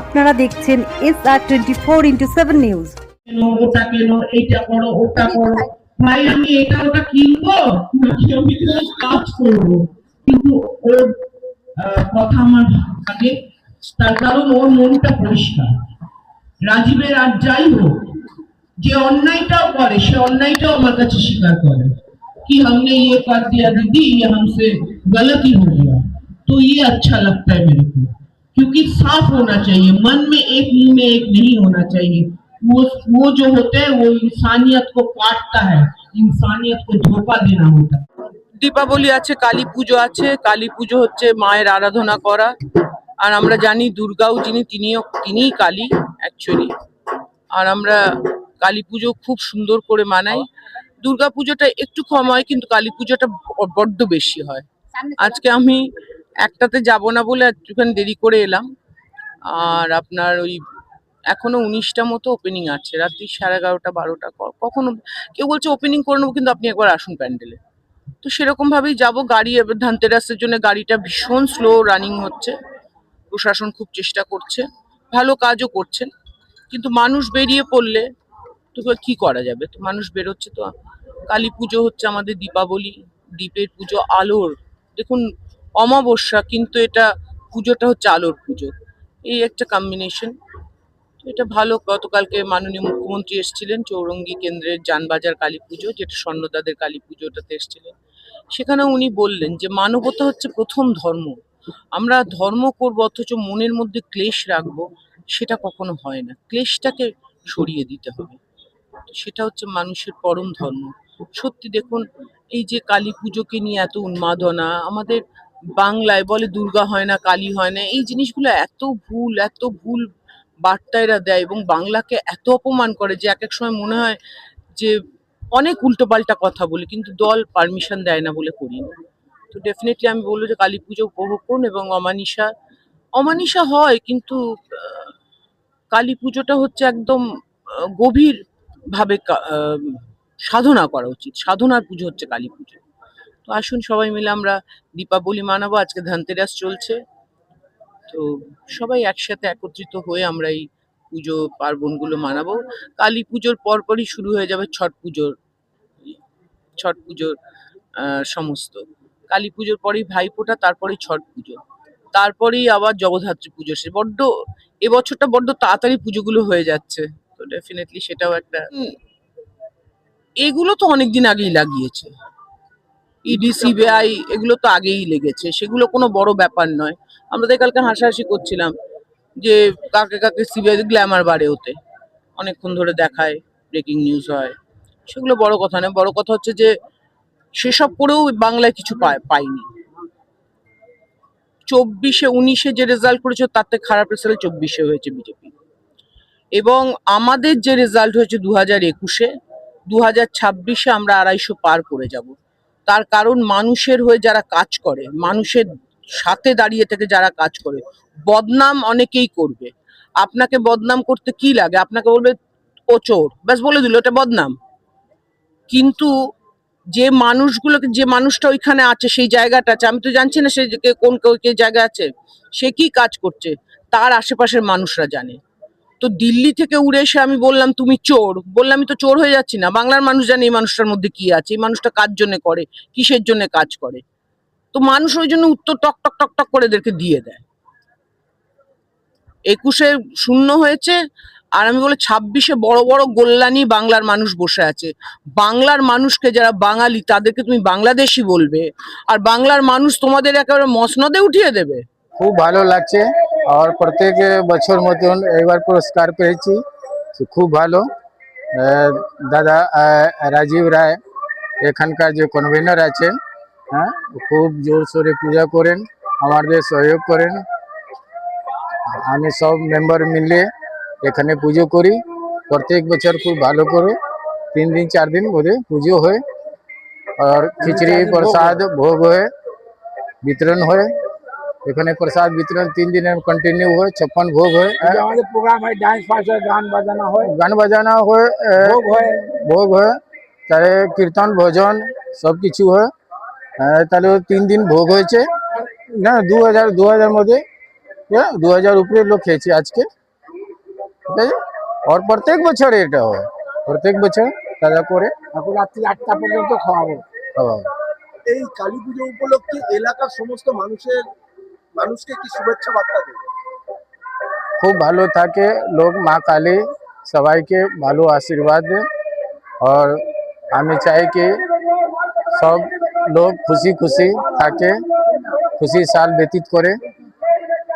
আপনারা দেখছেন S R twenty four into seven news কেন ওটা কেন এইটা করো ওটা করো ভাই আমি এটা ওটা কিনবো নাকি আমি কাজ করবো কিন্তু ওর আহ, কথা আমার থাকে তার কারণ ওর মনটা পরিষ্কার রাজীবের আর যাই হোক যে অন্যায়টাও করে সে অন্যায়টাও আমার কাছে স্বীকার করে कि हमने ये कर दिया दीदी ये हमसे गलती हो गया तो ये अच्छा लगता है मेरे को क्योंकि साफ होना चाहिए मन में एक मुंह में एक नहीं होना चाहिए वो वो जो होता है वो इंसानियत को काटता है इंसानियत को धोखा देना होता है দীপাবলি আছে কালী পুজো আছে কালী পুজো হচ্ছে মায়ের আরাধনা করা আর আমরা জানি দুর্গাও যিনি তিনিও তিনিই কালী অ্যাকচুয়ালি আর আমরা কালী পুজো খুব সুন্দর করে মানাই দুর্গা পুজোটা একটু কম হয় কিন্তু কালী পুজোটা ব- বড্ড বেশি হয় আজকে আমি একটাতে যাব না বলে একটুখানি দেরি করে এলাম। আর আপনার ওই এখনও উনিশটা মতো ওপেনিং আছে। রাত্রি সাড়ে এগারোটা, বারোটা কখনো কেউ বলছে ওপেনিং করে নেব কিন্তু আপনি একবার আসুন প্যান্ডেলে। তো সেরকম ভাবেই যাব। গাড়ি এবার ধানতেরাসের জন্য গাড়িটা ভীষণ স্লো রানিং হচ্ছে। প্রশাসন খুব চেষ্টা করছে। ভালো কাজও করছেন। কিন্তু মানুষ বেরিয়ে পড়লে তো কি করা যাবে? তো মানুষ বেরোচ্ছে তো। কালী পুজো হচ্ছে আমাদের দীপাবলি দ্বীপের পুজো, আলোর। দেখুন অমাবস্যা, কিন্তু এটা পুজোটা হচ্ছে আলোর পুজো। এই একটা কম্বিনেশন এটা ভালো, গতকালকে মাননীয় মুখ্যমন্ত্রী এসেছিলেন, চৌরঙ্গি কেন্দ্রের যানবাজার কালী পুজো, যেটা স্বর্ণদাদের কালী পুজোটাতে এসেছিলেন। সেখানে উনি বললেন যে, মানবতা হচ্ছে প্রথম ধর্ম। আমরা ধর্ম করব, অথচ মনের মধ্যে ক্লেশ রাখব, সেটা কখনো হয় না। ক্লেশটাকে সরিয়ে দিতে হবে। সেটা হচ্ছে মানুষের পরম ধর্ম। সত্যি দেখুন, এই যে কালী পুজোকে নিয়ে এত উন্মাদনা, আমাদের বাংলায় বলে দুর্গা হয় না, কালী হয় না, এই জিনিসগুলো এত ভুল এত ভুল বার্তা এরা দেয় এবং বাংলাকে এত অপমান করে যে এক এক সময় মনে হয় যে অনেক উল্টোপাল্টা কথা বলে, কিন্তু দল পারমিশন দেয় না বলে করি না। তো ডেফিনেটলি আমি বলব যে কালী পুজো উপভোগ করুন এবং অমানিসা অমানিসা হয় কিন্তু কালী পুজোটা হচ্ছে একদম গভীরভাবে সাধনা করা উচিত, সাধনার পুজো হচ্ছে কালী পুজো। তো আসুন সবাই মিলে আমরা দীপাবলি মানাবো আজকে ধনতেরাস চলছে। তো সবাই একসাথে একত্রিত হয়ে আমরা এই পুজো পার্বণগুলো মানাবো। কালী পুজোর পরপরই শুরু হয়ে যাবে ছট পুজোর ছট পুজোর সমস্ত। কালী পুজোর পরেই ভাইফোঁটা তারপরেই ছট পুজো। তারপরেই আবার জগদ্ধাত্রী পুজো সে বড্ড এবছরটা বড্ড তাড়াতাড়ি পুজোগুলো হয়ে যাচ্ছে। তো ডেফিনেটলি সেটাও একটা এগুলো তো অনেকদিন আগেই লাগিয়েছে। ইডি সিবিআই এগুলো তো আগেই লেগেছে। সেগুলো কোনো বড় ব্যাপার নয়। আমরা তো কালকে হাসাহাসি করছিলাম যে কাকে কাকে সিবিআই গ্ল্যামার বাড়ে ওতে। অনেকক্ষণ ধরে দেখায় ব্রেকিং নিউজ হয়। সেগুলো বড় কথা নয়। বড় কথা হচ্ছে যে সেসব করেও বাংলায় কিছু পায় পাইনি। চব্বিশে উনিশে যে রেজাল্ট করেছে তার থেকে খারাপ রেজাল্ট চব্বিশে হয়েছে বিজেপি এবং আমাদের যে রেজাল্ট হয়েছে দু হাজার একুশে দু হাজার ছাব্বিশে আমরা আড়াইশো পার করে যাব। তার কারণ মানুষের হয়ে যারা কাজ করে, মানুষের সাথে দাঁড়িয়ে থেকে যারা কাজ করে, বদনাম অনেকেই করবে। আপনাকে বদনাম করতে কি লাগে? আপনাকে বলবে, ও চোর। ব্যাস বলে দিল, এটা বদনাম। কিন্তু যে মানুষগুলোকে, যে মানুষটা ওইখানে আছে, সেই জায়গাটা আছে, আমি তো জানছি না সে কোন কে জায়গা আছে, সে কি কাজ করছে? তার আশেপাশের মানুষরা জানে। তো দিল্লি থেকে উড়ে এসে আমি বললাম, তুমি চোর। বললাম, আমি তো চোর হয়ে যাচ্ছি না। বাংলার মানুষ জানে এই মানুষটার মধ্যে কি আছে। এই মানুষটা কার জন্য করে? কিসের জন্য কাজ করে? তো মানুষ ওই জন্য উত্তর টক টক টক টক করে এদেরকে দিয়ে দেয়। একুশে শূন্য হয়েছে আর আমি বলে ছাব্বিশে বড় বড় গোল্লানি বাংলার মানুষ বসে আছে। বাংলার মানুষকে যারা বাঙালি, তাদেরকে তুমি বাংলাদেশি বলবে। আর বাংলার মানুষ তোমাদের একেবারে মসনদে উঠিয়ে দেবে। খুব ভালো লাগছে। আর প্রত্যেক বছর মতন এবার পুরস্কার পেয়েছি তো খুব ভালো আহ, দাদা আহ, রাজীব রায় এখানকার যে কনভেনার আছেন হ্যাঁ খুব জোর সোরে পূজা করেন আমাদের সহযোগ করেন আমি সব মেম্বার মিলে এখানে পুজো করি প্রত্যেক বছর খুব ভালো করে তিন দিন চার দিন বোধে পুজো হয় আর খিচড়ি প্রসাদ ভোগ হয় বিতরণ হয় এখানে প্রসাদ বিতরণ তিন দিনের কন্টিনিউ হয় ছাপ্পান ভোগ হয়। যে আমাদের প্রোগ্রাম হয় ডান্স ফান্স হয় গান বাজানো হয়। গান বাজানা হয় আহ, ভোগ হয়। ভোগ হয় তাহলে কীর্তন ভজন সব কিছু হয়। আহ, তাহলে তিন দিন ভোগ হয়েছে। না দু হাজার দু হাজার মধ্যে দু হাজার উপরে লোক খেয়েছি আজকে। ঠিক আছে? আর প্রত্যেক বছর এটা হয়। প্রত্যেক বছর দাদা করে এখন রাত্রি আটটা পর্যন্ত খাওয়াবো। খাওয়া হয়। এই কালী পুজো উপলক্ষে এলাকার সমস্ত মানুষের মানুষকে কি শুভেচ্ছা বার্তা দেবে খুব ভালো থাকে। লোক মা কালী সবাইকে ভালো আশীর্বাদ দেয় আর আমি চাই কি সব লোক খুশি খুশি থাকে, খুশি সাল ব্যতীত করে।